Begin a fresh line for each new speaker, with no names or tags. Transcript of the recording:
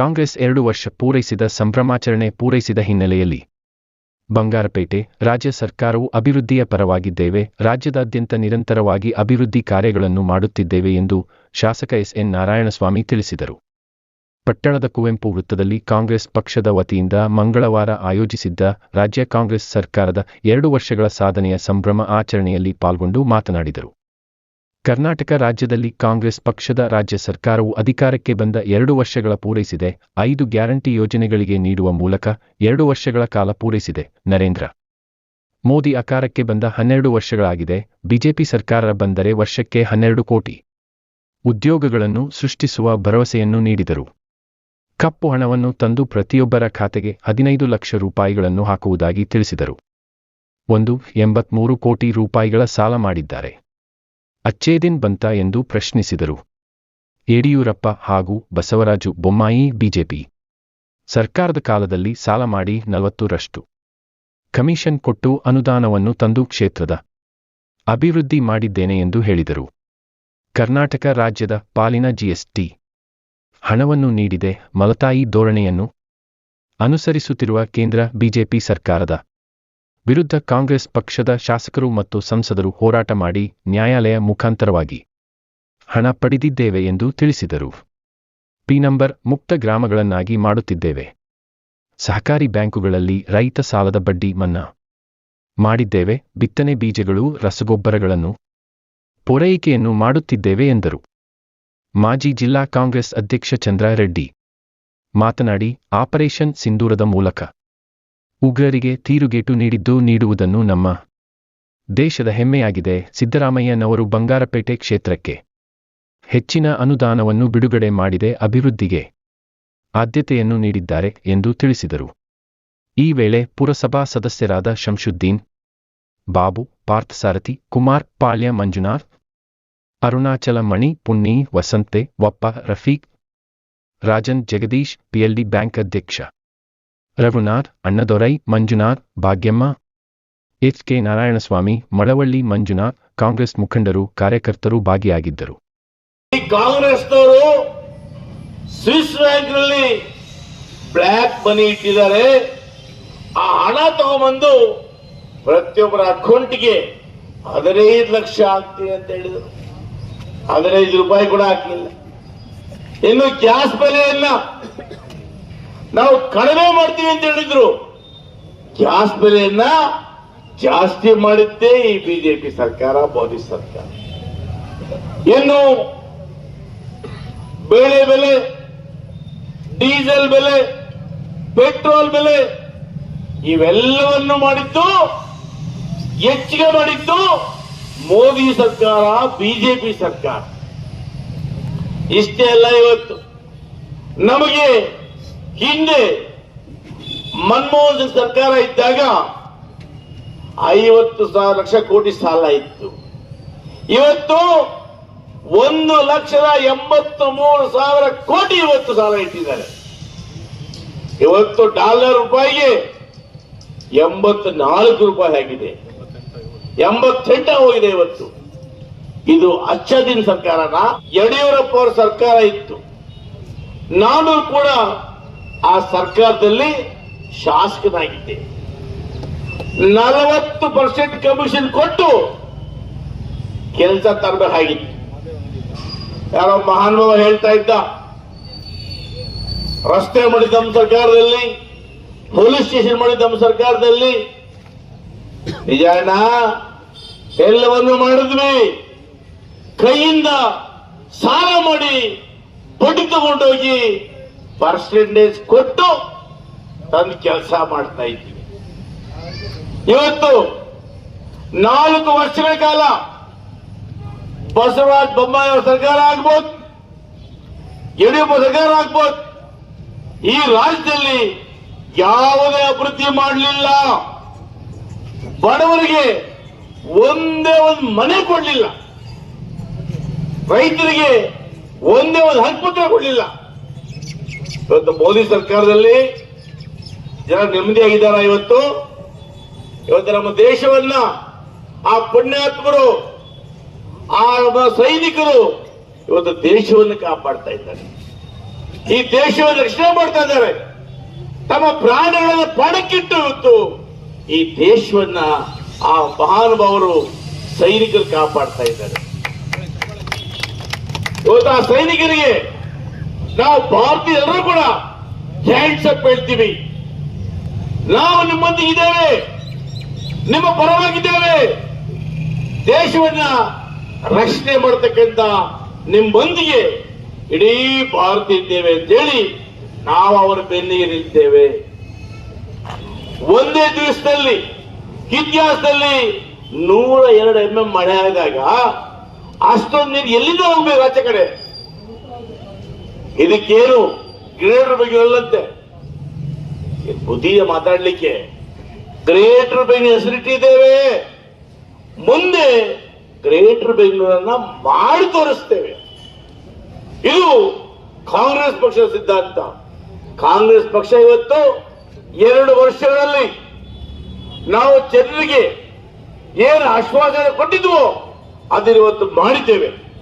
ಕಾಂಗ್ರೆಸ್ ಎರಡು ವರ್ಷ ಪೂರೈಸಿದ ಸಂಭ್ರಮಾಚರಣೆ ಪೂರೈಸಿದ ಹಿನ್ನೆಲೆಯಲ್ಲಿ ಬಂಗಾರಪೇಟೆ ರಾಜ್ಯ ಸರ್ಕಾರವು ಅಭಿವೃದ್ಧಿಯ ಪರವಾಗಿದ್ದೇವೆ, ರಾಜ್ಯದಾದ್ಯಂತ ನಿರಂತರವಾಗಿ ಅಭಿವೃದ್ಧಿ ಕಾರ್ಯಗಳನ್ನು ಮಾಡುತ್ತಿದ್ದೇವೆ ಎಂದು ಶಾಸಕ ಎಸ್ ಎನ್ ನಾರಾಯಣಸ್ವಾಮಿ ತಿಳಿಸಿದರು. ಪಟ್ಟಣದ ಕುವೆಂಪು ವೃತ್ತದಲ್ಲಿ ಕಾಂಗ್ರೆಸ್ ಪಕ್ಷದ ವತಿಯಿಂದ ಮಂಗಳವಾರ ಆಯೋಜಿಸಿದ್ದ ರಾಜ್ಯ ಕಾಂಗ್ರೆಸ್ ಸರ್ಕಾರದ ಎರಡು ವರ್ಷಗಳ ಸಾಧನೆಯ ಸಂಭ್ರಮ ಆಚರಣೆಯಲ್ಲಿ ಪಾಲ್ಗೊಂಡು ಮಾತನಾಡಿದರು. ಕರ್ನಾಟಕ ರಾಜ್ಯದಲ್ಲಿ ಕಾಂಗ್ರೆಸ್ ಪಕ್ಷದ ರಾಜ್ಯ ಸರ್ಕಾರವು ಅಧಿಕಾರಕ್ಕೆ ಬಂದ ಎರಡು ವರ್ಷಗಳ ಪೂರೈಸಿದೆ. ಐದು ಗ್ಯಾರಂಟಿ ಯೋಜನೆಗಳಿಗೆ ನೀಡುವ ಮೂಲಕ ಎರಡು ವರ್ಷಗಳ ಕಾಲ ಪೂರೈಸಿದೆ. ನರೇಂದ್ರ ಮೋದಿ ಅಕಾರಕ್ಕೆ ಬಂದ ಹನ್ನೆರಡು ವರ್ಷಗಳಾಗಿದೆ. ಬಿಜೆಪಿ ಸರ್ಕಾರ ಬಂದರೆ ವರ್ಷಕ್ಕೆ ಹನ್ನೆರಡು ಕೋಟಿ ಉದ್ಯೋಗಗಳನ್ನು ಸೃಷ್ಟಿಸುವ ಭರವಸೆಯನ್ನು ನೀಡಿದರು. ಕಪ್ಪು ಹಣವನ್ನು ತಂದು ಪ್ರತಿಯೊಬ್ಬರ ಖಾತೆಗೆ ಹದಿನೈದು ಲಕ್ಷ ರೂಪಾಯಿಗಳನ್ನು ಹಾಕುವುದಾಗಿ ತಿಳಿಸಿದರು. ಒಂದು ಎಂಬತ್ಮೂರು ಕೋಟಿ ರೂಪಾಯಿಗಳ ಸಾಲ ಮಾಡಿದ್ದಾರೆ. ಅಚ್ಚೇದಿನ್ ಬಂತ ಎಂದು ಪ್ರಶ್ನಿಸಿದರು. ಯಡಿಯೂರಪ್ಪ ಹಾಗೂ ಬಸವರಾಜು ಬೊಮ್ಮಾಯಿ, ಬಿಜೆಪಿ. ಸರ್ಕಾರದ ಕಾಲದಲ್ಲಿ ಸಾಲ ಮಾಡಿ ನಲವತ್ತರಷ್ಟು. ಕಮಿಷನ್ ಕೊಟ್ಟು ಅನುದಾನವನ್ನು ತಂದು ಕ್ಷೇತ್ರದ ಅಭಿವೃದ್ಧಿ ಮಾಡಿದ್ದೇನೆ ಎಂದು ಹೇಳಿದರು. ಕರ್ನಾಟಕ ರಾಜ್ಯದ ಪಾಲಿನ ಜಿಎಸ್ಟಿ. ಹಣವನ್ನು ನೀಡಿದೆ ಮಲತಾಯಿ ಧೋರಣೆಯನ್ನು ಅನುಸರಿಸುತ್ತಿರುವ ಕೇಂದ್ರ ಬಿಜೆಪಿ ಸರ್ಕಾರದ ವಿರುದ್ಧ ಕಾಂಗ್ರೆಸ್ ಪಕ್ಷದ ಶಾಸಕರು ಮತ್ತು ಸಂಸದರು ಹೋರಾಟ ಮಾಡಿ ನ್ಯಾಯಾಲಯ ಮುಖಾಂತರವಾಗಿ ಹಣ ಪಡೆದಿದ್ದೇವೆ ಎಂದು ತಿಳಿಸಿದರು. ಪಿ ನಂಬರ್ ಮುಕ್ತ ಗ್ರಾಮಗಳನ್ನಾಗಿ ಮಾಡುತ್ತಿದ್ದೇವೆ. ಸಹಕಾರಿ ಬ್ಯಾಂಕುಗಳಲ್ಲಿ ರೈತ ಸಾಲದ ಬಡ್ಡಿ ಮನ್ನಾ ಮಾಡಿದ್ದೇವೆ. ಬಿತ್ತನೆ ಬೀಜಗಳು, ರಸಗೊಬ್ಬರಗಳನ್ನು ಪೂರೈಕೆಯನ್ನು ಮಾಡುತ್ತಿದ್ದೇವೆ ಎಂದರು. ಮಾಜಿ ಜಿಲ್ಲಾ ಕಾಂಗ್ರೆಸ್ ಅಧ್ಯಕ್ಷ ಚಂದ್ರ ರೆಡ್ಡಿ ಮಾತನಾಡಿ, ಆಪರೇಷನ್ ಸಿಂಧೂರದ ಮೂಲಕ ಉಗ್ರರಿಗೆ ತೀರುಗೇಟು ನೀಡಿದ್ದು ನೀಡುವುದನ್ನು ನಮ್ಮ ದೇಶದ ಹೆಮ್ಮೆಯಾಗಿದೆ. ಸಿದ್ದರಾಮಯ್ಯನವರು ಬಂಗಾರಪೇಟೆ ಕ್ಷೇತ್ರಕ್ಕೆ ಹೆಚ್ಚಿನ ಅನುದಾನವನ್ನು ಬಿಡುಗಡೆ ಮಾಡಿದೆ, ಅಭಿವೃದ್ಧಿಗೆ ಆದ್ಯತೆಯನ್ನು ನೀಡಿದ್ದಾರೆ ಎಂದು ತಿಳಿಸಿದರು. ಈ ವೇಳೆ ಪುರಸಭಾ ಸದಸ್ಯರಾದ ಶಂಶುದ್ದೀನ್ ಬಾಬು, ಪಾರ್ಥಸಾರಥಿ, ಕುಮಾರ್, ಪಾಳ್ಯ, ಮಂಜುನಾಥ್, ಅರುಣಾಚಲ ಮಣಿ ಪುಣ್ಣಿ ವಸಂತೆ, ವಪ್ಪ, ರಫೀಕ್, ರಾಜನ್, ಜಗದೀಶ್, ಪಿಎಲ್ಡಿ ಬ್ಯಾಂಕ್ ಅಧ್ಯಕ್ಷ ರಘುನಾಥ್, ಅಣ್ಣದೊರೈ, ಮಂಜುನಾಥ್, ಭಾಗ್ಯಮ್ಮ, ಎಚ್ ಕೆ ನಾರಾಯಣಸ್ವಾಮಿ, ಮಳವಳ್ಳಿ ಮಂಜುನಾಥ್, ಕಾಂಗ್ರೆಸ್ ಮುಖಂಡರು, ಕಾರ್ಯಕರ್ತರು ಭಾಗಿಯಾಗಿದ್ದರು.
ಕಾಂಗ್ರೆಸ್ನವರು ಸ್ವಿಸ್ ಬ್ಯಾಂಕ್ನಲ್ಲಿ ಬ್ಲ್ಯಾಕ್ ಮನಿ ಇಟ್ಟಿದ್ದಾರೆ. ಆ ಹಣ ತಗೊಂಬಂದು ಪ್ರತಿಯೊಬ್ಬರ ಅಕೌಂಟ್ಗೆ ಹದಿನೈದು ಲಕ್ಷ ಆಗ್ತೀವಿ ಅಂತ ಹೇಳಿದರು. ಹದಿನೈದು ರೂಪಾಯಿ ಕೂಡ ಹಾಕಲಿಲ್ಲ. ಇನ್ನು ಗ್ಯಾಸ್ ಬೆಲೆಯನ್ನ ನಾವು ಕಡಿಮೆ ಮಾಡ್ತೀವಿ ಅಂತ ಹೇಳಿದ್ರು. ಗ್ಯಾಸ್ ಬೆಲೆಯನ್ನ ಜಾಸ್ತಿ ಮಾಡುತ್ತೆ ಈ ಬಿಜೆಪಿ ಸರ್ಕಾರ, ಮೋದಿ ಸರ್ಕಾರ. ಇನ್ನು ಬೇಳೆ ಬೆಲೆ, ಡೀಸೆಲ್ ಬೆಲೆ, ಪೆಟ್ರೋಲ್ ಬೆಲೆ, ಇವೆಲ್ಲವನ್ನು ಮಾಡಿದ್ದು, ಹೆಚ್ಚಿಗೆ ಮಾಡಿದ್ದು ಮೋದಿ ಸರ್ಕಾರ, ಬಿಜೆಪಿ ಸರ್ಕಾರ. ಇಷ್ಟೇ ಅಲ್ಲ ಇವತ್ತು. ನಮಗೆ ಹಿಂದೆ ಮನಮೋಹನ್ ಸರ್ಕಾರ ಇದ್ದಾಗ ಐವತ್ತು ಸಾವಿರ ಲಕ್ಷ ಕೋಟಿ ಸಾಲ ಇತ್ತು. ಇವತ್ತು ಒಂದು ಲಕ್ಷದ ಎಂಬತ್ತು ಮೂರು ಸಾವಿರ ಕೋಟಿ ಇವತ್ತು ಸಾಲ ಇಟ್ಟಿದ್ದಾರೆ. ಇವತ್ತು ಡಾಲರ್ ರೂಪಾಯಿಗೆ ಎಂಬತ್ತು ನಾಲ್ಕು ರೂಪಾಯಿ ಆಗಿದೆ. ಎಂಬತ್ತೆಂಟ ಹೋಗಿದೆ ಇವತ್ತು. ಇದು ಅಚ್ಚದಿನ ಸರ್ಕಾರನ? ಯಡಿಯೂರಪ್ಪ ಅವರ ಸರ್ಕಾರ ಇತ್ತು. ನಾನು ಕೂಡ ಆ ಸರ್ಕಾರದಲ್ಲಿ ಶಾಸಕನಾಗಿದ್ದೆ. ನಲವತ್ತು ಪರ್ಸೆಂಟ್ ಕಮಿಷನ್ ಕೊಟ್ಟು ಕೆಲಸ ತರಬೇಕಾಗಿತ್ತು. ಯಾರೋ ಮಹಾನುಭಾವ ಹೇಳ್ತಾ ಇದ್ದ, ರಸ್ತೆ ಮಾಡಿದ ನಮ್ಮ ಸರ್ಕಾರದಲ್ಲಿ, ಪೊಲೀಸ್ ಸ್ಟೇಷನ್ ಮಾಡಿದ ಸರ್ಕಾರದಲ್ಲಿ, ನಿಜ ಅಣ್ಣ, ಎಲ್ಲವನ್ನು ಮಾಡಿದ್ವಿ. ಕೈಯಿಂದ ಸಾಲ ಮಾಡಿ ಬಡ್ಡಿ ತಗೊಂಡೋಗಿ ಪರ್ಸೆಂಟೇಜ್ ಕೊಟ್ಟು ತಂದು ಕೆಲಸ ಮಾಡ್ತಾ ಇದ್ದೀವಿ. ಇವತ್ತು ನಾಲ್ಕು ವರ್ಷಗಳ ಕಾಲ ಬಸವರಾಜ್ ಬೊಮ್ಮಾಯಿ ಅವರ ಸರ್ಕಾರ ಆಗ್ಬೋದು, ಯಡಿಯೂರಪ್ಪ ಸರ್ಕಾರ ಆಗ್ಬೋದು, ಈ ರಾಜ್ಯದಲ್ಲಿ ಯಾವುದೇ ಅಭಿವೃದ್ಧಿ ಮಾಡಲಿಲ್ಲ. ಬಡವರಿಗೆ ಒಂದೇ ಒಂದು ಮನೆ ಕೊಡಲಿಲ್ಲ. ರೈತರಿಗೆ ಒಂದೇ ಒಂದು ಹಕ್ಕುಪತ್ರ ಕೊಡಲಿಲ್ಲ. ಇವತ್ತು ಮೋದಿ ಸರ್ಕಾರದಲ್ಲಿ ಜನ ನೆಮ್ಮದಿಯಾಗಿದ್ದಾರ ಇವತ್ತು? ಇವತ್ತು ನಮ್ಮ ದೇಶವನ್ನ ಆ ಪುಣ್ಯಾತ್ಮರು, ಆ ಸೈನಿಕರು ಇವತ್ತು ದೇಶವನ್ನು ಕಾಪಾಡ್ತಾ ಇದ್ದಾರೆ. ಈ ದೇಶವನ್ನು ರಕ್ಷಣೆ ಮಾಡ್ತಾ ಇದ್ದಾರೆ. ತಮ್ಮ ಪ್ರಾಣಗಳನ್ನು ಪಣಕ್ಕಿಟ್ಟು ಇವತ್ತು ಈ ದೇಶವನ್ನ ಆ ಮಹಾನುಭಾವರು ಸೈನಿಕರು ಕಾಪಾಡ್ತಾ ಇದ್ದಾರೆ. ಇವತ್ತು ಆ ಸೈನಿಕರಿಗೆ ನಾವು ಭಾರತೀಯರು ಕೂಡ ಹ್ಯಾಂಡ್ಸ್ ಅಪ್ ಹೇಳ್ತೀವಿ. ನಾವು ನಿಮ್ಮೊಂದಿಗೆ ಇದ್ದೇವೆ. ನಿಮ್ಮ ಪರವಾಗಿದ್ದೇವೆ. ದೇಶವನ್ನ ರಕ್ಷಣೆ ಮಾಡತಕ್ಕಂತ ನಿಮ್ಮೊಂದಿಗೆ ಇಡೀ ಭಾರತ ಇದ್ದೇವೆ ಅಂತೇಳಿ ನಾವು ಅವರ ಬೆನ್ನಿಗೆ ನಿಲ್ತೇವೆ ಒಂದೇ ದಿವಸದಲ್ಲಿ, ಇತಿಹಾಸದಲ್ಲಿ ನೂರ ಎರಡು ಎಂ ಮಳೆ ಆದಾಗ ಅಷ್ಟೊಂದು ನೀರು ಎಲ್ಲಿಂದ ಹೋಗ್ಬೇಕು ಆಚೆ ಕಡೆ? ಇದಕ್ಕೇನು ಗ್ರೇಟರ್ ಬಗ್ಗೆ ಅಲ್ಲಂತೆ ಬುದ್ಧಿಯ ಮಾತಾಡ್ಲಿಕ್ಕೆ ಗ್ರೇಟರ್ ಬೆಂಗಳೂರು ಹೆಸರಿಟ್ಟಿದ್ದೇವೆ ಮುಂದೆ ಗ್ರೇಟರ್ ಬೆಂಗಳೂರನ್ನ ಮಾಡಿ ತೋರಿಸ್ತೇವೆ. ಇದು ಕಾಂಗ್ರೆಸ್ ಪಕ್ಷದ ಸಿದ್ಧಾಂತ. ಕಾಂಗ್ರೆಸ್ ಪಕ್ಷ ಇವತ್ತು ಎರಡು ವರ್ಷಗಳಲ್ಲಿ ನಾವು ಜನರಿಗೆ ಏನು ಆಶ್ವಾಸನೆ ಕೊಟ್ಟಿದ್ವೋ, ಅದನ್ನ ಇವತ್ತು ಮಾಡಿದ್ದೇವೆ.